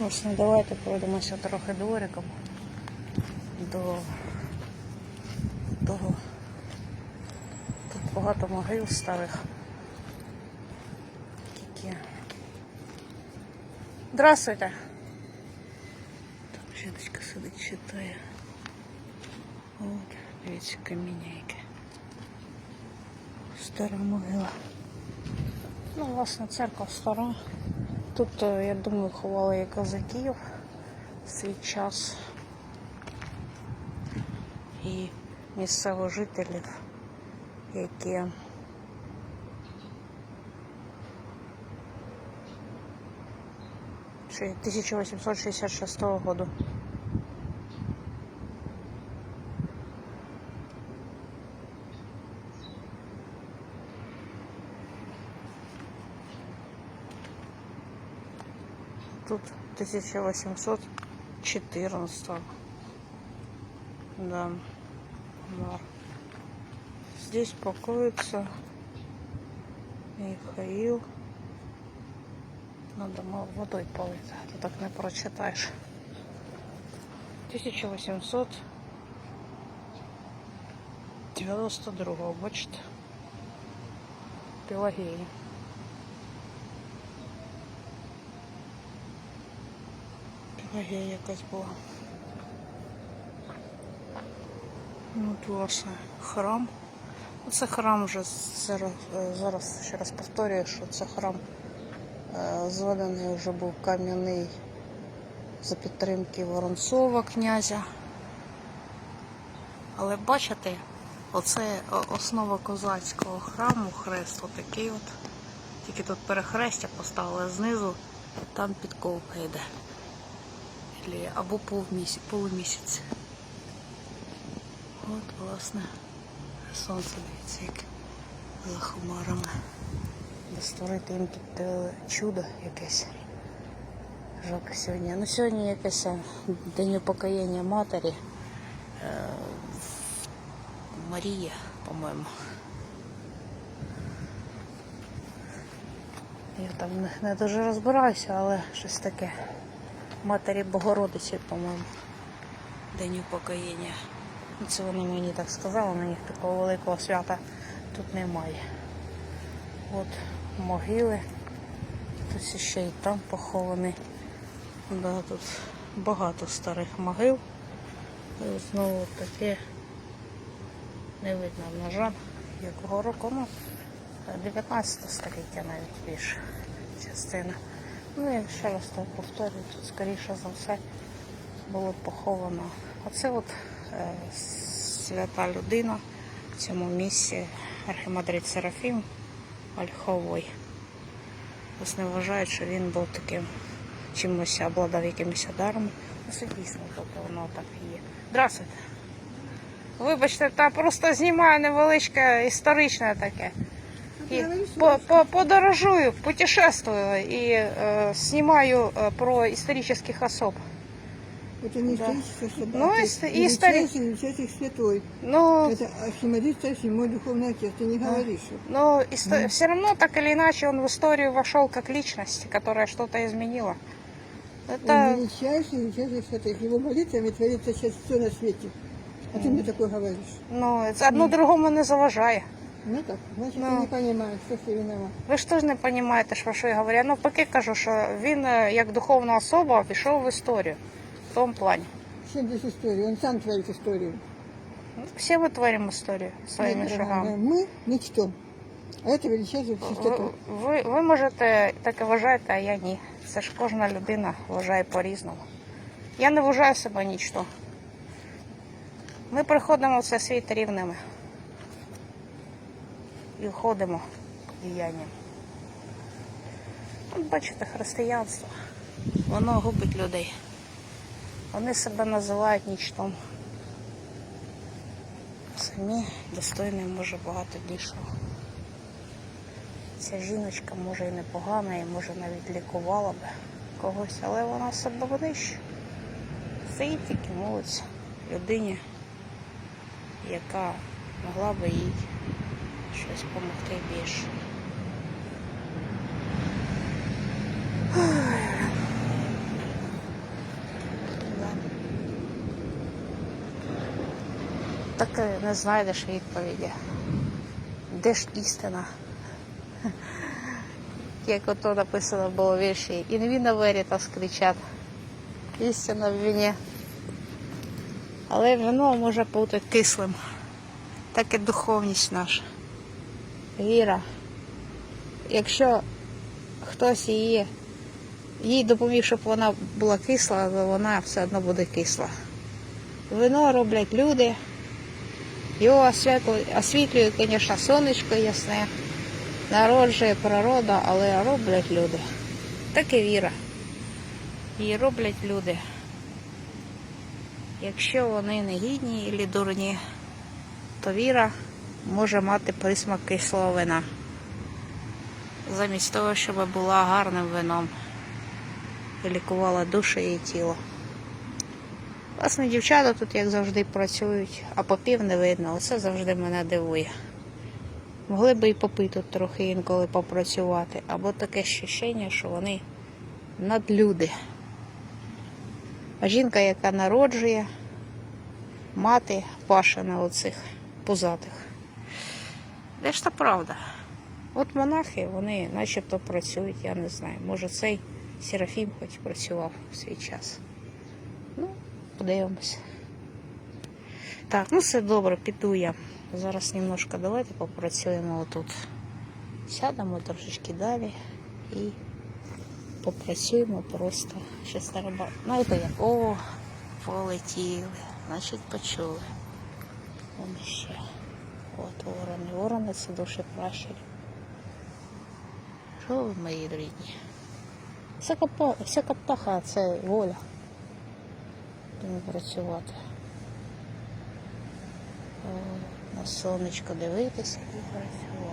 Власне, давайте пройдемося трохи двориком до того. Тут багато могил старих. Які. Здравствуйте. Там жіночка сидить, читає. От, дивіться, каміння яке. Стара могила. Ну, власне, церква стара. Тут, е, я думаю, ховали і козаків в свій час і місцевих жителів, які чи 1866 року. Тут 1814. Да. Здесь покоится Михаил. Надо мало водой полить, а то так не прочитаешь. 1892, бачите? Пелагея. Пелагея якась була. Ну, От, власне, храм. Це храм вже зараз, е, зараз ще раз повторюю, що це храм е, зведений вже був кам'яний за підтримки Воронцова князя. Але бачите, оце основа козацького храму, хрест отакий от. Тільки тут перехрестя поставили знизу, там підковка йде. Ілі- Або полумісяць. полумісяць. От, власне, сонце дивіться, як за хмарами. Де створити їм тут е, чудо якесь. Жалко сьогодні. Ну сьогодні якесь е, день упокоєння матері. Е, Марія, по-моєму. Я там не дуже розбираюся, але щось таке. Матері Богородиці, по-моєму. День упокоєння. Це вони мені так сказали, на них такого великого свята тут немає. От могили. Хтось ще і там похований. Да, тут багато старих могил. І знову таке не видно, на жаль, якого року. Ну, 19 століття навіть більше частина. Ну і ще раз так повторюю, тут скоріше за все було поховано. Оце от е, свята людина в цьому місці архімандрит Серафім Ольховий. Ось не вважають, що він був таким чимось обладав якимось даром. Ну, це дійсно тобто воно так і є. Здравствуйте. Вибачте, та просто знімаю невеличке історичне таке. І по, по, подорожую, путешествую и э, снимаю э, про исторических особ. Это не Да. историческая собака. Ну, это и истори- святой. Но, Это Архимандрит мой духовный отец. Ты не говоришь. но все равно так или иначе он в историю вошел как личность, которая что-то изменила. Он Это величайший, величайший святой. Его молитвами творится сейчас все на свете. А ты мне такое говоришь. ну, одно другому не заважає. Ну так, значит, Ну. ты не понимаешь, что ты виноват. Ви ж теж не розумієте, що що я говорю. Я навпаки кажу, що він е, як духовна особа пішов в історію. В тому плані. Чем здесь история? Он сам творит историю. Всі ми творимо історію своїми Нет, шагами. дорогая, Мы мечтом. А это величайший Ви, святой. ви, ви можете так і вважаєте, а я ні. Це ж кожна людина вважає по-різному. Я не вважаю себе нічто. Ми приходимо в цей світ рівними. І входимо діянням. От бачите, християнство. Воно губить людей. Вони себе називають нічтом. Самі достойні може багато більшого. Ця жіночка може і непогана, і може навіть лікувала би когось, але вона себе винищує. Стоїть тільки молиться людині, яка могла би їй щось помогти більше. Так е, не знайдеш відповіді. Де ж істина? Як ото написано було вірші, і не він верітас скричать. Істина в війні. Але вино може бути кислим, так і духовність наша. Віра. Якщо хтось її, їй допоміг, щоб вона була кисла, то вона все одно буде кисла. Вино роблять люди. Його освітлює, звісно, сонечко ясне, народжує природа, але роблять люди. Так і віра. Її роблять люди. Якщо вони не гідні або дурні, то віра може мати присмак кислого вина. Замість того, щоб була гарним вином і лікувала душу і тіло. Власне, дівчата тут, як завжди, працюють, а попів не видно. Оце завжди мене дивує. Могли би і попи тут трохи інколи попрацювати, або таке ощущення, що вони надлюди. А жінка, яка народжує, мати паша на оцих пузатих. Де ж та правда? От монахи, вони начебто працюють, я не знаю. Може цей Серафім хоч працював у свій час. Ну, подивимося. Так, ну все добре, піду я. Зараз немножко давайте попрацюємо отут. Сядемо трошечки далі і попрацюємо просто. На рибалку. Знаєте як? О, полетіли. Значить почули. Вон ще. От ворони. Ворони це душі пращурі. Що ви мої рідні? Всяка, всяка птаха це воля. Будемо працювати. О, на сонечко дивитися і працювати.